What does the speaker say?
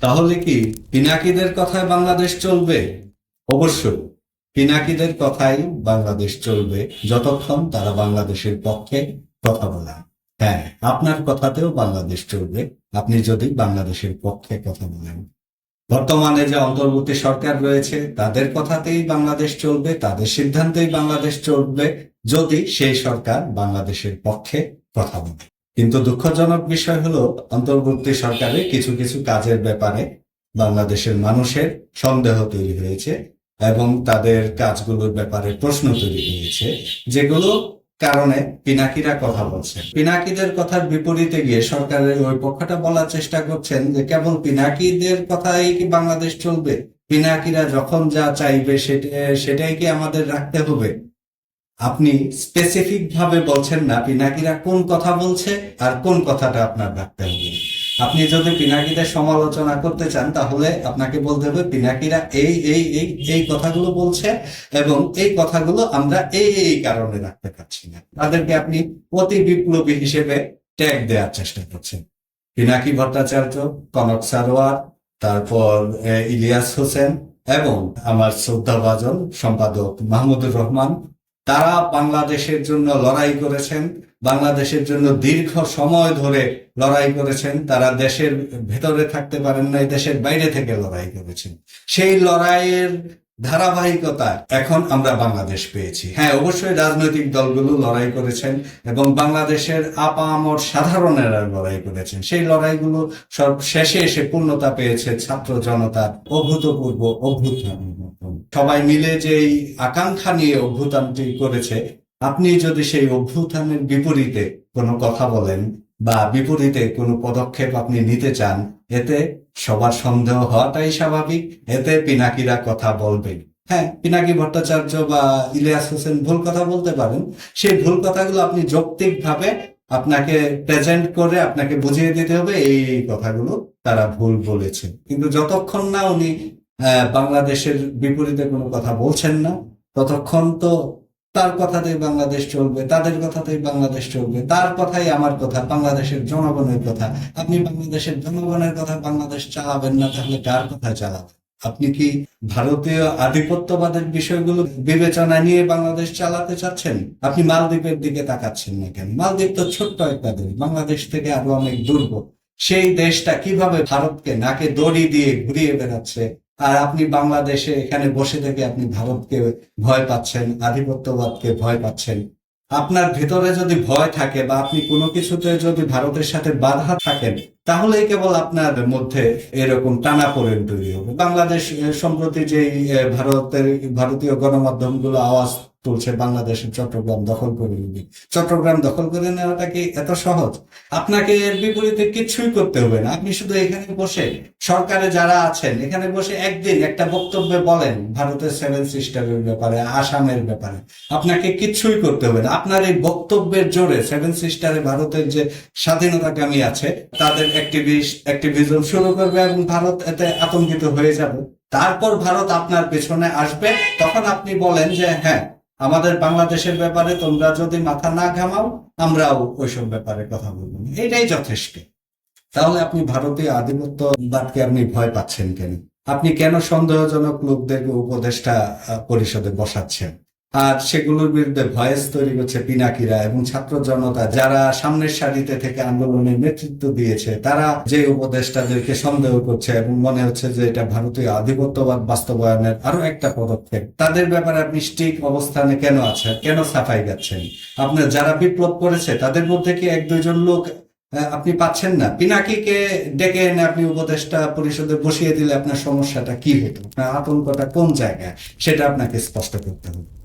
তাহলে কি পিনাকিদের কথায় বাংলাদেশ চলবে? অবশ্যই। পিনাকিদের কথাই বাংলাদেশ চলবে। যতক্ষণ তারা বাংলাদেশের পক্ষে কথা বলে। হ্যাঁ আপনার কথাতেও বাংলাদেশ চলবে। আপনি যদি বাংলাদেশের পক্ষে কথা বলেন। বর্তমানে যে অন্তর্বর্তী সরকার রয়েছে, তাদের কথাতেই বাংলাদেশ চলবে, তাদের সিদ্ধান্তেই বাংলাদেশ চলবে, যদি সেই সরকার বাংলাদেশের পক্ষে কথা বলে। কিন্তু দুঃখজনক বিষয় হলো, অন্তর্বর্তী সরকারে কিছু কিছু কাজের ব্যাপারে বাংলাদেশের মানুষের সন্দেহ তৈরি হয়েছে এবং তাদের কাজগুলোর ব্যাপারে প্রশ্ন তৈরি হয়েছে, যেগুলো কারণে পিনাকিরা কথা বলছেন। পিনাকিদের কথার বিপরীতে গিয়ে সরকারের ওই পক্ষটা বলার চেষ্টা করছেন যে কেবল পিনাকিদের কথাই কি বাংলাদেশ চলবে? পিনাকিরা যখন যা চাইবে সেটা সেটাই কি আমাদের রাখতে হবে? আপনি স্পেসিফিক ভাবে বলছেন না, পিনাকিরা কোন কথা বলছে আর কোন কথাটা আপনার রাখতে হবে আপনি যদি পিনাকিদের সমালোচনা করতে চান, তাহলে আপনাকে বলতে হবে, পিনাকিরা এই এই এই এই কথাগুলো বলছে এবং এই কথাগুলো আমরা এই এই কারণে রাখতে পারছি না। তাদেরকে আপনি অতি বিপ্লবী হিসেবে ট্যাগ দেওয়ার চেষ্টা করছেন। পিনাকি ভট্টাচার্য, কনক সারোয়ার, তারপর ইলিয়াস হোসেন এবং আমার শ্রদ্ধাভাজন সম্পাদক মাহমুদুর রহমান তারা বাংলাদেশের জন্য লড়াই করেছেন, বাংলাদেশের জন্য দীর্ঘ সময় ধরে লড়াই করেছেন। তারা দেশের ভেতরে থাকতে পারেন নাই, দেশের বাইরে থেকে লড়াই করেছেন। সেই লড়াইয়ের ধারাবাহিকতা এখন আমরা বাংলাদেশ পেয়েছি। হ্যাঁ অবশ্যই রাজনৈতিক দলগুলো লড়াই করেছেন এবং বাংলাদেশের আপামর সাধারণেরা লড়াই করেছেন। সেই লড়াইগুলো সব শেষে এসে পূর্ণতা পেয়েছে ছাত্র জনতার অভূতপূর্ব অভ্যুত্থানের মাধ্যমে সবাই মিলে যে এই আকাঙ্ক্ষা নিয়ে অভ্যুত্থানটি করেছে, আপনি যদি সেই অভ্যুত্থানের বিপরীতে কোনো কথা বলেন বা বিপরীতে কোনো পদক্ষেপ আপনি নিতে চান, এতে সবার সন্দেহ হওয়াটাই স্বাভাবিক, এতে পিনাকিরা কথা বলবেন হ্যাঁ পিনাকি ভট্টাচার্য বা ইলিয়াস হোসেন ভুল কথা বলতে পারেন। সেই ভুল কথাগুলো আপনি যৌক্তিক ভাবে আপনাকে প্রেজেন্ট করে আপনাকে বুঝিয়ে দিতে হবে, এই কথাগুলো তারা ভুল বলেছে। কিন্তু যতক্ষণ না উনি বাংলাদেশের বিপরীতে কোনো কথা বলছেন না। ততক্ষণ তো তার কথাতেই বাংলাদেশ চলবে, তাদের কথাতেই বাংলাদেশ চলবে, তার কথাই আমার কথা, বাংলাদেশের জনগণের কথা। আপনি বাংলাদেশের জনগণের কথা বাংলাদেশ চালাবেন না, তাহলে কার কথা চালাবেন? আপনি কি ভারতীয় আধিপত্যবাদের বিষয়গুলো বিবেচনা নিয়ে বাংলাদেশ চালাতে চাচ্ছেন? আপনি মালদ্বীপের দিকে তাকাচ্ছেন না কেন? মালদ্বীপ তো ছোট্ট একটা দেশ, বাংলাদেশ থেকে আরও অনেক দুর্বল। সেই দেশটা কীভাবে ভারতকে নাকে দড়ি দিয়ে ঘুরিয়ে বেড়াচ্ছে? আর আপনি বাংলাদেশে এখানে বসে থেকে আপনি ভারতকে ভয় পাচ্ছেন, আধিপত্যবাদকে ভয় পাচ্ছেন। আপনার ভেতরে যদি ভয় থাকে বা আপনি কোনো কিছুতে যদি ভারতের সাথে বাধা থাকেন তাহলেই কেবল আপনার মধ্যে এরকম টানা পড়েন তৈরি হবে। বাংলাদেশ সম্প্রতি যে ভারতের, ভারতীয় গণমাধ্যমগুলো আওয়াজ তুলছে বাংলাদেশের চট্টগ্রাম দখল করে নিবে। চট্টগ্রাম দখল করে নেওয়াটা কি এত সহজ? আপনাকে এর বিপরীতে কিছুই করতে হবে না। আপনি শুধু এখানে বসে, সরকারে যারা আছেন, এখানে বসে একদিন একটা বক্তব্যে বলেন ভারতের সেভেন সিস্টারের ব্যাপারে, আসামের ব্যাপারে। আপনাকে কিচ্ছুই করতে হবে না। আপনার এই বক্তব্যের জোরে সেভেন সিস্টারে ভারতের যে স্বাধীনতাকামী আছে, তাদের অ্যাক্টিভিস্ট অ্যাক্টিভিজম শুরু করবে এবং ভারত এতে আতঙ্কিত হয়ে যাবে। তারপর ভারত আপনার পেছনে আসবে। তখন আপনি বলেন যে হ্যাঁ আমাদের বাংলাদেশের ব্যাপারে তোমরা যদি মাথা না ঘামাও, আমরাও ওইসব ব্যাপারে কথা বলব। এটাই যথেষ্ট। তাহলে আপনি ভারতীয় আধিপত্যবাদকে আপনি ভয় পাচ্ছেন কেন? আপনি কেন সন্দেহজনক লোকদের উপদেষ্টা পরিষদে বসাচ্ছেন? আর সেগুলোর বিরুদ্ধে ভয়েস তৈরি করছে পিনাকিরা এবং ছাত্র জনতা যারা সামনের সারিতে থেকে আন্দোলনের নেতৃত্ব দিয়েছে, তারা যে উপদেষ্টাদেরকে সন্দেহ করছে এবং মনে হচ্ছে যে এটা ভারতীয় আধিপত্যবাদ বাস্তবায়নের আরও একটা পদক্ষেপ। তাদের ব্যাপারে আপনি স্টিক অবস্থানে কেন আছেন? কেন সাফাই গাচ্ছেন? আপনার যারা বিপ্লব করেছে, তাদের মধ্যে কি এক দুইজন লোক আপনি পাচ্ছেন না? পিনাকিকে ডেকে এনে আপনি উপদেষ্টা পরিষদে বসিয়ে দিলে আপনার সমস্যাটা কি হতো? আপনার আতঙ্কটা কোন জায়গায়? সেটা আপনাকে স্পষ্ট করতে হবে।